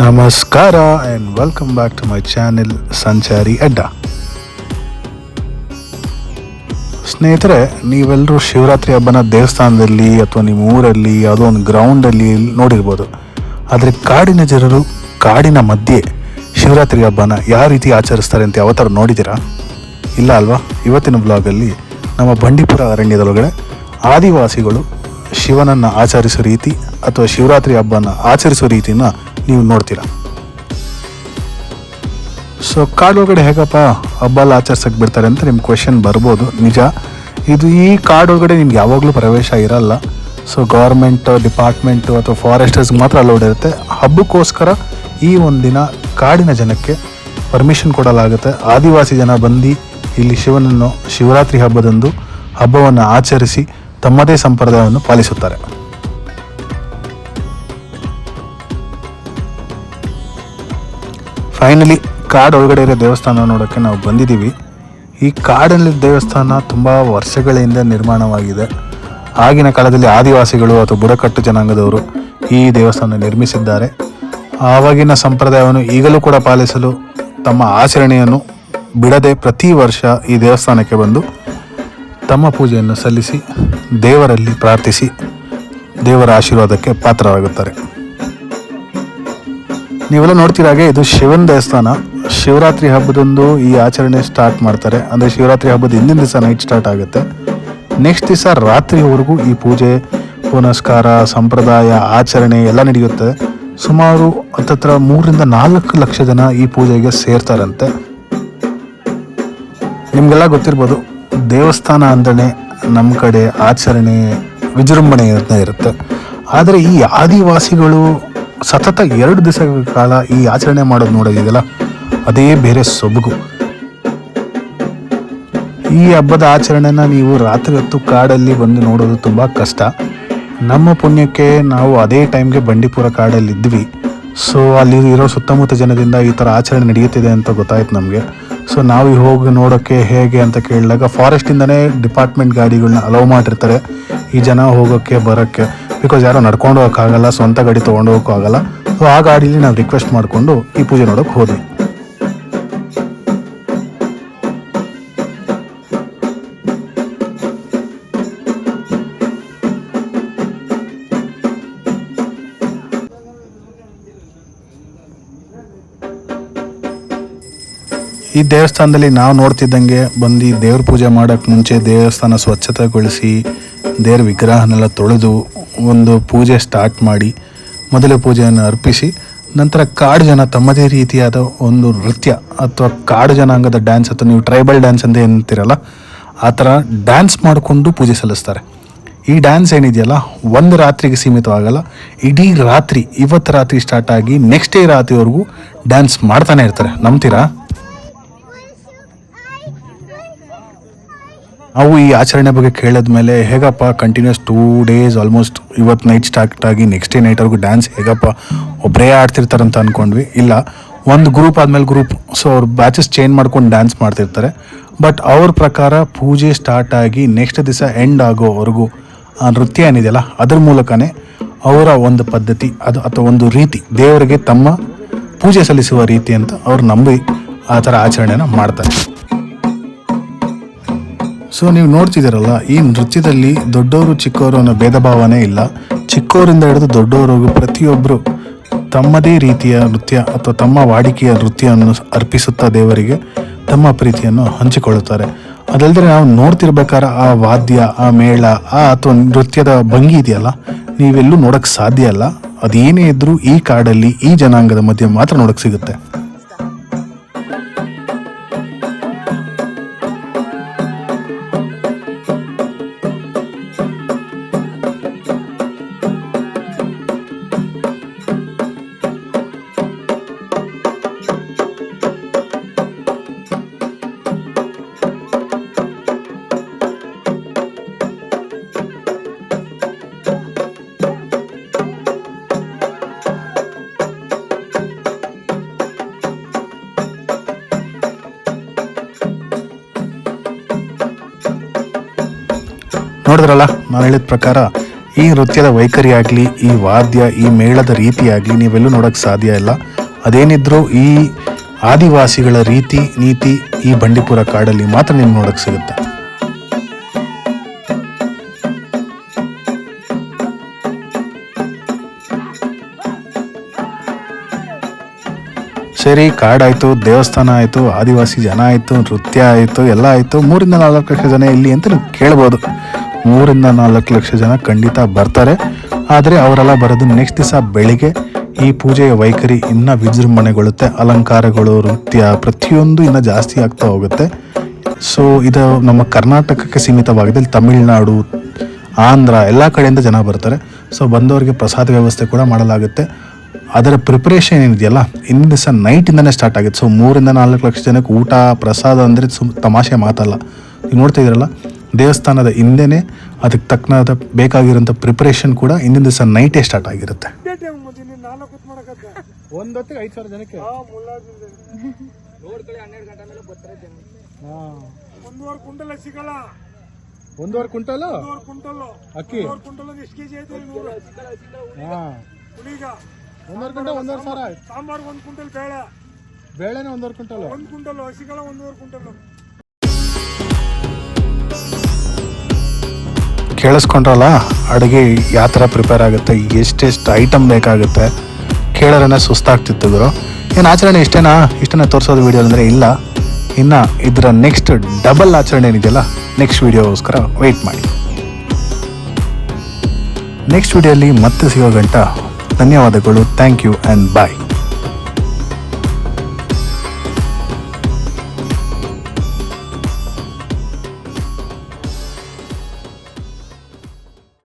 ನಮಸ್ಕಾರ and welcome back to my channel Sanchari Adda ಸ್ನೇಹಿತರೆ ನೀವೆಲ್ಲರೂ ಶಿವರಾತ್ರಿ ಹಬ್ಬನ ದೇವಸ್ಥಾನದಲ್ಲಿ ಅಥವಾ ನಿಮ್ಮ ಊರಲ್ಲಿ ಯಾವುದೋ ಒಂದು ಗ್ರೌಂಡಲ್ಲಿ ನೋಡಿರ್ಬೋದು. ಆದರೆ ಕಾಡಿನ ಜನರು, ಕಾಡಿನ ಮಧ್ಯೆ ಶಿವರಾತ್ರಿ ಹಬ್ಬನ ಯಾವ ರೀತಿ ಆಚರಿಸ್ತಾರೆ ಅಂತ ಯಾವತ್ತಾರು ನೋಡಿದ್ದೀರಾ? ಇಲ್ಲ ಅಲ್ವಾ? ಇವತ್ತಿನ ಬ್ಲಾಗಲ್ಲಿ ನಮ್ಮ ಬಂಡೀಪುರ ಅರಣ್ಯದೊಳಗಡೆ ಆದಿವಾಸಿಗಳು ಶಿವನನ್ನು ಆಚರಿಸೋ ರೀತಿ ಅಥವಾ ಶಿವರಾತ್ರಿ ಹಬ್ಬನ ಆಚರಿಸೋ ರೀತಿನ ನೀವು ನೋಡ್ತೀರಾ? ಸೊ ಕಾಡೊಳಗಡೆ ಹೇಗಪ್ಪ ಹಬ್ಬ ಎಲ್ಲ ಆಚರಿಸಕ್ಕೆ ಬಿಡ್ತಾರೆ ಅಂತ ನಿಮ್ಮ ಕ್ವೆಶನ್ ಬರ್ಬೋದು. ನಿಜ, ಇದು ಈ ಕಾಡೊಳಗಡೆ ನಿಮ್ಗೆ ಯಾವಾಗಲೂ ಪ್ರವೇಶ ಇರಲ್ಲ. ಸೊ ಗೌರ್ಮೆಂಟ್ ಡಿಪಾರ್ಟ್ಮೆಂಟು ಅಥವಾ ಫಾರೆಸ್ಟರ್ಸ್ ಮಾತ್ರ ಅಲೌಡ್ ಇರುತ್ತೆ. ಹಬ್ಬಕ್ಕೋಸ್ಕರ ಈ ಒಂದಿನ ಕಾಡಿನ ಜನಕ್ಕೆ ಪರ್ಮಿಷನ್ ಕೊಡಲಾಗುತ್ತೆ. ಆದಿವಾಸಿ ಜನ ಬಂದು ಇಲ್ಲಿ ಶಿವನನ್ನು ಶಿವರಾತ್ರಿ ಹಬ್ಬದಂದು ಹಬ್ಬವನ್ನು ಆಚರಿಸಿ ತಮ್ಮದೇ ಸಂಪ್ರದಾಯವನ್ನು ಪಾಲಿಸುತ್ತಾರೆ. ಫೈನಲಿ ಕಾಡು ಒಳಗಡೆ ಇರೋ ದೇವಸ್ಥಾನ ನೋಡೋಕ್ಕೆ ನಾವು ಬಂದಿದ್ದೀವಿ. ಈ ಕಾಡಲ್ಲಿ ದೇವಸ್ಥಾನ ತುಂಬ ವರ್ಷಗಳಿಂದ ನಿರ್ಮಾಣವಾಗಿದೆ. ಆಗಿನ ಕಾಲದಲ್ಲಿ ಆದಿವಾಸಿಗಳು ಅಥವಾ ಬುಡಕಟ್ಟು ಜನಾಂಗದವರು ಈ ದೇವಸ್ಥಾನ ನಿರ್ಮಿಸಿದ್ದಾರೆ. ಆವಾಗಿನ ಸಂಪ್ರದಾಯವನ್ನು ಈಗಲೂ ಕೂಡ ಪಾಲಿಸಲು ತಮ್ಮ ಆಚರಣೆಯನ್ನು ಬಿಡದೆ ಪ್ರತಿ ವರ್ಷ ಈ ದೇವಸ್ಥಾನಕ್ಕೆ ಬಂದು ತಮ್ಮ ಪೂಜೆಯನ್ನು ಸಲ್ಲಿಸಿ ದೇವರಲ್ಲಿ ಪ್ರಾರ್ಥಿಸಿ ದೇವರ ಆಶೀರ್ವಾದಕ್ಕೆ ಪಾತ್ರರಾಗುತ್ತಾರೆ. ನೀವೆಲ್ಲ ನೋಡ್ತಿರಾಗೆ ಇದು ಶಿವನ ದೇವಸ್ಥಾನ. ಶಿವರಾತ್ರಿ ಹಬ್ಬದಂದು ಈ ಆಚರಣೆ ಸ್ಟಾರ್ಟ್ ಮಾಡ್ತಾರೆ. ಅಂದರೆ ಶಿವರಾತ್ರಿ ಹಬ್ಬದ ಹಿಂದಿನ ದಿವಸ ನೈಟ್ ಸ್ಟಾರ್ಟ್ ಆಗುತ್ತೆ. ನೆಕ್ಸ್ಟ್ ದಿವಸ ರಾತ್ರಿವರೆಗೂ ಈ ಪೂಜೆ, ಪುನಸ್ಕಾರ, ಸಂಪ್ರದಾಯ, ಆಚರಣೆ ಎಲ್ಲ ನಡೆಯುತ್ತೆ. ಸುಮಾರು ಹತ್ತತ್ರ ಮೂರರಿಂದ ನಾಲ್ಕು ಲಕ್ಷ ಜನ ಈ ಪೂಜೆಗೆ ಸೇರ್ತಾರಂತೆ. ನಿಮಗೆಲ್ಲ ಗೊತ್ತಿರ್ಬೋದು ದೇವಸ್ಥಾನ ಅಂದ್ರೆ ನಮ್ಮ ಕಡೆ ಆಚರಣೆ ವಿಜೃಂಭಣೆ ಇರುತ್ತೆ. ಆದರೆ ಈ ಆದಿವಾಸಿಗಳು ಸತತ ಎರಡು ದಿವಸಗಳ ಕಾಲ ಈ ಆಚರಣೆ ಮಾಡೋದು ನೋಡೋದಿದೆಯಲ್ಲ ಅದೇ ಬೇರೆ ಸೊಬಗು. ಈ ಹಬ್ಬದ ಆಚರಣೆನ ನೀವು ರಾತ್ರಿ ಹೊತ್ತು ಕಾಡಲ್ಲಿ ಬಂದು ನೋಡೋದು ತುಂಬ ಕಷ್ಟ. ನಮ್ಮ ಪುಣ್ಯಕ್ಕೆ ನಾವು ಅದೇ ಟೈಮ್ಗೆ ಬಂಡೀಪುರ ಕಾಡಲ್ಲಿ ಇದ್ವಿ ಸೊ ಅಲ್ಲಿ ಇರೋ ಸುತ್ತಮುತ್ತ ಜನದಿಂದ ಈ ಥರ ಆಚರಣೆ ನಡೆಯುತ್ತಿದೆ ಅಂತ ಗೊತ್ತಾಯ್ತು ನಮಗೆ. ಸೊ ನಾವು ಹೋಗಿ ನೋಡೋಕ್ಕೆ ಹೇಗೆ ಅಂತ ಕೇಳಿದಾಗ ಫಾರೆಸ್ಟಿಂದನೇ ಡಿಪಾರ್ಟ್ಮೆಂಟ್ ಗಾಡಿಗಳನ್ನ ಅಲೌ ಮಾಡಿರ್ತಾರೆ ಈ ಜನ ಹೋಗೋಕ್ಕೆ ಬರೋಕ್ಕೆ ಬಿಕಾಸ್ ಯಾರೋ ನಡ್ಕೊಂಡು ಹೋಗೋಕ್ಕಾಗಲ್ಲ, ಸ್ವಂತ ಗಾಡಿ ತೊಗೊಂಡು ಹೋಗೋಕ್ಕಾಗಲ್ಲ. ಸೊ ಆ ಗಾಡೀಲಿ ನಾವು ರಿಕ್ವೆಸ್ಟ್ ಮಾಡಿಕೊಂಡು ಈ ಪೂಜೆ ನೋಡೋಕ್ಕೆ ಹೋದ್ವಿ. ಈ ದೇವಸ್ಥಾನದಲ್ಲಿ ನಾವು ನೋಡ್ತಿದ್ದಂಗೆ ಬಂದು ದೇವ್ರ ಪೂಜೆ ಮಾಡೋಕ್ಕೆ ಮುಂಚೆ ದೇವಸ್ಥಾನ ಸ್ವಚ್ಛತೆಗೊಳಿಸಿ, ದೇವ್ರ ವಿಗ್ರಹನೆಲ್ಲ ತೊಳೆದು ಒಂದು ಪೂಜೆ ಸ್ಟಾರ್ಟ್ ಮಾಡಿ, ಮೊದಲ ಪೂಜೆಯನ್ನು ಅರ್ಪಿಸಿ, ನಂತರ ಕಾಡು ಜನ ತಮ್ಮದೇ ರೀತಿಯಾದ ಒಂದು ನೃತ್ಯ ಅಥವಾ ಕಾಡು ಜನಾಂಗದ ಡ್ಯಾನ್ಸ್ ಅಥವಾ ನೀವು ಟ್ರೈಬಲ್ ಡ್ಯಾನ್ಸ್ ಅಂತ ಏನಂತೀರಲ್ಲ, ಆ ಥರ ಡ್ಯಾನ್ಸ್ ಮಾಡಿಕೊಂಡು ಪೂಜೆ ಸಲ್ಲಿಸ್ತಾರೆ. ಈ ಡ್ಯಾನ್ಸ್ ಏನಿದೆಯಲ್ಲ, ಒಂದು ರಾತ್ರಿಗೆ ಸೀಮಿತವಾಗಲ್ಲ, ಇಡೀ ರಾತ್ರಿ, ಇವತ್ತು ರಾತ್ರಿ ಸ್ಟಾರ್ಟ್ ಆಗಿ ನೆಕ್ಸ್ಟ್ ಡೇ ರಾತ್ರಿವರೆಗೂ ಡ್ಯಾನ್ಸ್ ಮಾಡ್ತಾನೆ ಇರ್ತಾರೆ. ನಂಬ್ತೀರಾ? ನಾವು ಈ ಆಚರಣೆ ಬಗ್ಗೆ ಕೇಳಿದ್ಮೇಲೆ, ಹೇಗಪ್ಪ ಕಂಟಿನ್ಯೂಸ್ ಟೂ ಡೇಸ್ ಆಲ್ಮೋಸ್ಟ್ ಇವತ್ತು ನೈಟ್ ಸ್ಟಾರ್ಟ್ ಆಗಿ ನೆಕ್ಸ್ಟ್ ಡೇ ನೈಟ್ವರೆಗೂ ಡ್ಯಾನ್ಸ್ ಹೇಗಪ್ಪ? ಒಬ್ಬರೇ ಆಡ್ತಿರ್ತಾರಂತ ಅಂದ್ಕೊಂಡ್ವಿ ಇಲ್ಲ, ಒಂದು ಗ್ರೂಪ್ ಆದಮೇಲೆ ಗ್ರೂಪ್ ಸೊ ಅವ್ರು ಬ್ಯಾಚಸ್ ಚೇಂಜ್ ಮಾಡ್ಕೊಂಡು ಡ್ಯಾನ್ಸ್ ಮಾಡ್ತಿರ್ತಾರೆ. ಬಟ್ ಅವ್ರ ಪ್ರಕಾರ ಪೂಜೆ ಸ್ಟಾರ್ಟ್ ಆಗಿ ನೆಕ್ಸ್ಟ್ ದಿವಸ ಎಂಡ್ ಆಗೋವರೆಗೂ ಆ ನೃತ್ಯ ಏನಿದೆಯಲ್ಲ, ಅದ್ರ ಮೂಲಕನೇ ಅವರ ಒಂದು ಪದ್ಧತಿ, ಅದು ಅಥವಾ ಒಂದು ರೀತಿ, ದೇವರಿಗೆ ತಮ್ಮ ಪೂಜೆ ಸಲ್ಲಿಸುವ ರೀತಿ ಅಂತ ಅವ್ರು ನಂಬಿ ಆ ಥರ ಆಚರಣೆನ ಮಾಡ್ತಾರೆ. ಸೊ ನೀವು ನೋಡ್ತಿದ್ದೀರಲ್ಲ, ಈ ನೃತ್ಯದಲ್ಲಿ ದೊಡ್ಡವರು ಚಿಕ್ಕವರು ಅನ್ನೋ ಭೇದ ಭಾವನೆ ಇಲ್ಲ. ಚಿಕ್ಕವರಿಂದ ಹಿಡಿದು ದೊಡ್ಡವರು ಪ್ರತಿಯೊಬ್ಬರು ತಮ್ಮದೇ ರೀತಿಯ ನೃತ್ಯ ಅಥವಾ ತಮ್ಮ ವಾಡಿಕೆಯ ನೃತ್ಯವನ್ನು ಅರ್ಪಿಸುತ್ತಾ ದೇವರಿಗೆ ತಮ್ಮ ಪ್ರೀತಿಯನ್ನು ಹಂಚಿಕೊಳ್ಳುತ್ತಾರೆ. ಅದಲ್ಲದೆ ನಾವು ನೋಡ್ತಿರ್ಬೇಕಾದ್ರೆ ಆ ವಾದ್ಯ, ಆ ಮೇಳ, ಆ ಅಥವಾ ನೃತ್ಯದ ಭಂಗಿ ಇದೆಯಲ್ಲ, ನೀವೆಲ್ಲೂ ನೋಡೋಕ್ಕೆ ಸಾಧ್ಯ ಅಲ್ಲ ಅದೇನೇ ಇದ್ರೂ ಈ ಕಾಡಲ್ಲಿ ಈ ಜನಾಂಗದ ಮಧ್ಯೆ ಮಾತ್ರ ನೋಡೋಕ್ಕೆ ಸಿಗುತ್ತೆ. ನೋಡಿದ್ರಲ್ಲ ನಾನು ಹೇಳಿದ ಪ್ರಕಾರ ಈ ನೃತ್ಯದ ವೈಖರಿ ಆಗಲಿ ಈ ವಾದ್ಯ, ಈ ಮೇಳದ ರೀತಿ ಆಗಲಿ ನೀವೆಲ್ಲೂ ನೋಡೋಕ್ಕೆ ಸಾಧ್ಯ ಇಲ್ಲ. ಅದೇನಿದ್ರು ಈ ಆದಿವಾಸಿಗಳ ರೀತಿ, ನೀತಿ ಈ ಬಂಡೀಪುರ ಕಾಡಲ್ಲಿ ಮಾತ್ರ ನಿಮ್ಗೆ ನೋಡೋಕ್ಕೆ ಸಿಗುತ್ತೆ. ಸರಿ ಕಾಡಾಯಿತು ದೇವಸ್ಥಾನ ಆಯಿತು, ಆದಿವಾಸಿ ಜನ ಆಯಿತು, ನೃತ್ಯ ಆಯಿತು, ಎಲ್ಲ ಆಯಿತು, ಮೂರಿಂದ ನಾಲ್ಕು ಲಕ್ಷ ಜನ ಇಲ್ಲಿ ಅಂತ ನೀವು ಕೇಳ್ಬೋದು. ಮೂರಿಂದ ನಾಲ್ಕು ಲಕ್ಷ ಜನ ಖಂಡಿತ ಬರ್ತಾರೆ. ಆದರೆ ಅವರೆಲ್ಲ ಬರೋದು ನೆಕ್ಸ್ಟ್ ದಿವಸ ಬೆಳಿಗ್ಗೆ. ಈ ಪೂಜೆಯ ವೈಖರಿ ಇನ್ನ ವಿಜೃಂಭಣೆಗೊಳ್ಳುತ್ತೆ. ಅಲಂಕಾರಗಳು, ನೃತ್ಯ ಪ್ರತಿಯೊಂದು ಇನ್ನ ಜಾಸ್ತಿ ಆಗ್ತಾ ಹೋಗುತ್ತೆ. ಸೊ ಇದು ನಮ್ಮ ಕರ್ನಾಟಕಕ್ಕೆ ಸೀಮಿತವಾಗಿದೆ. ತಮಿಳುನಾಡು, ಆಂಧ್ರ ಎಲ್ಲ ಕಡೆಯಿಂದ ಜನ ಬರ್ತಾರೆ. ಸೊ ಬಂದವರಿಗೆ ಪ್ರಸಾದ ವ್ಯವಸ್ಥೆ ಕೂಡ ಮಾಡಲಾಗುತ್ತೆ. ಅದರ ಪ್ರಿಪ್ರೇಷನ್ ಏನಿದೆಯಲ್ಲ ಇಂದಿನ ದಿವಸ ನೈಟಿಂದನೇ ಸ್ಟಾರ್ಟ್ ಆಗುತ್ತೆ. ಸೊ ಮೂರಿಂದ ನಾಲ್ಕು ಲಕ್ಷ ಜನಕ್ಕೆ ಊಟ, ಪ್ರಸಾದ ಅಂದರೆ ಸುಮ್ ತಮಾಷೆ ಮಾತಲ್ಲ. ನೀವು ನೋಡ್ತಾ ಇದ್ದೀರಲ್ಲ? ದೇವಸ್ಥಾನದ ಹಿಂದೆನೆ ಅದಕ್ಕೆ ತಕ್ಕನಾದ ಬೇಕಾಗಿರೋಂಥ ಪ್ರಿಪರೇಷನ್ ಕೂಡ ಇಂದಿನ ದಿವಸ ನೈಟೇ ಸ್ಟಾರ್ಟ್ ಆಗಿರುತ್ತೆ. ಒಂದ್ ಹೊತ್ತಿಗೆ ಐದು ಸಾವಿರ ಜನಕ್ಕೆ? ಒಂದೂವರೆ ಕುಂಟಲ್ ಸಿಗಲ್ಲ. ಒಂದೂವರೆ ಕುಂಟಲ್? ಅಕ್ಕಿ? ಒಂದೂವರೆ ಕುಂಟಲ್ ಎಷ್ಟು ಕೆಜಿ ಐತೆ ಒಂದೂವರೆ ಕ್ವಿಂಟಲ್ ಒಂದೂವರೆ ಸಾವಿರ ಆಯ್ತು. ಸಾಂಬಾರ್ ಒಂದ್ ಕುಂಟಲ್ ಬೇಳೆ. ಬೇಳೆನೆ ಒಂದೂವರೆ ಕುಂಟಲ್? ಒಂದ್ ಕುಂಟಲ್ ಹಸಿಗಳ ಒಂದೂವರೆ ಕುಂಟಲ್. ಕೇಳಿಸ್ಕೊಂಡ್ರಲ್ಲ, ಅಡುಗೆ ಯಾವ ಥರ ಪ್ರಿಪೇರ್ ಆಗುತ್ತೆ, ಎಷ್ಟೆಷ್ಟು ಐಟಮ್ ಬೇಕಾಗುತ್ತೆ, ಕೇಳೋರನ್ನ ಸುಸ್ತಾಗ್ತಿತ್ತು ಗುರು. ಏನು ಆಚರಣೆ ಇಷ್ಟೇನಾ? ಇಷ್ಟನ್ನ ತೋರಿಸೋದು ವಿಡಿಯೋ ಅಂದರೆ ಇಲ್ಲ. ಇನ್ನು ಇದರ ನೆಕ್ಸ್ಟ್ ಡಬಲ್ ಆಚರಣೆ ಏನಿದೆಯಲ್ಲ ನೆಕ್ಸ್ಟ್ ವೀಡಿಯೋಗೋಸ್ಕರ ವೆಯ್ಟ್ ಮಾಡಿ. ನೆಕ್ಸ್ಟ್ ವೀಡಿಯೋಲಿ ಮತ್ತೆ ಸಿಗೋ ಗಂಟ. ಧನ್ಯವಾದಗಳು. Thank you and bye